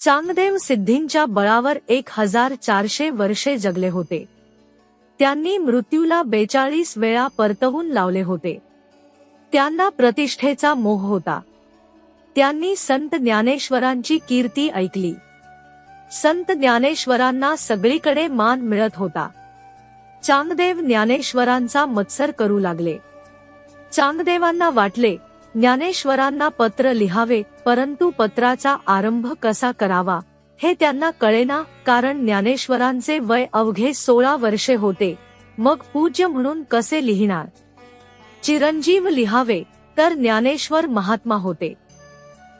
चांगदेव सिद्धींच्या बळावर एक हजार चारशे वर्षे जगले होते. त्यांनी मृत्यूला बेचाळीस वेळा परतवून लावले होते. त्यांना प्रतिष्ठेचा मोह होता. त्यांनी संत ज्ञानेश्वरांची कीर्ती ऐकली. संत ज्ञानेश्वरांना सगळीकडे मान मिळत होता. चांगदेव ज्ञानेश्वरांचा मत्सर करू लागले. चांगदेवांना वाटले ज्ञानेश्वरांना पत्र लिहावे परंतु पत्राचा आरंभ कसा करावा हे त्यांना कळेना कारण ज्ञानेश्वरांचे वय अवघे सोळा वर्षे होते. मग पूज्य म्हणून कसे लिहिणार? चिरंजीव लिहावे तर ज्ञानेश्वर महात्मा होते.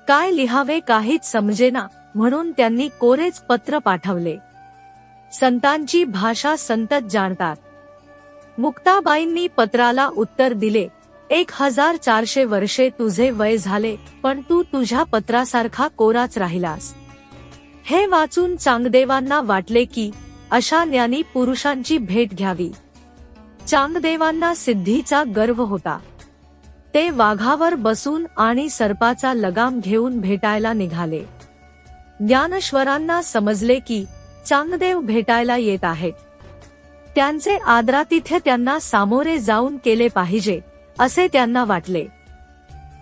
काय लिहावे काहीच समजेना म्हणून त्यांनी कोरेच पत्र पाठवले. संतांची भाषा संतत जाणतात. मुक्ताबाईंनी पत्राला उत्तर दिले एक हजार चारशे वर्षे तुझे वय झाले पण तू तुझ्या पत्रासारखा कोराच राहिलास. हे वाचून चांगदेवांना वाटले की अशा ज्ञानी पुरुषांची भेट घ्यावी. चांगदेवांना सिद्धीचा गर्व होता. ते वाघावर बसून आणि सर्पाचा लगाम घेऊन भेटायला निघाले. ज्ञानेश्वरांना समजले की चांगदेव भेटायला येत आहेत. त्यांचे आदरातिथ्य त्यांना सामोरे जाऊन केले पाहिजे. असे त्यांना वाटले.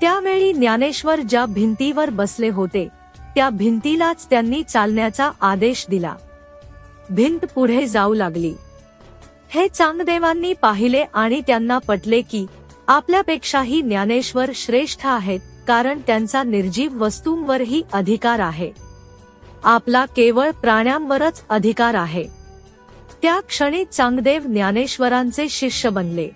त्यावेळी ज्ञानेश्वर ज्या भिंतीवर बसले होते त्या भिंतीलाच त्यांनी चालण्याचा आदेश दिला. भिंत पुढे जाऊ लागली. हे चांगदेवांनी पाहिले आणि त्यांना पटले की आपल्यापेक्षाही ज्ञानेश्वर श्रेष्ठ आहेत कारण त्यांचा निर्जीव वस्तूंवरही अधिकार आहे. आपला केवळ प्राण्यांवरच अधिकार आहे. त्या क्षणी चांगदेव ज्ञानेश्वरांचे शिष्य बनले.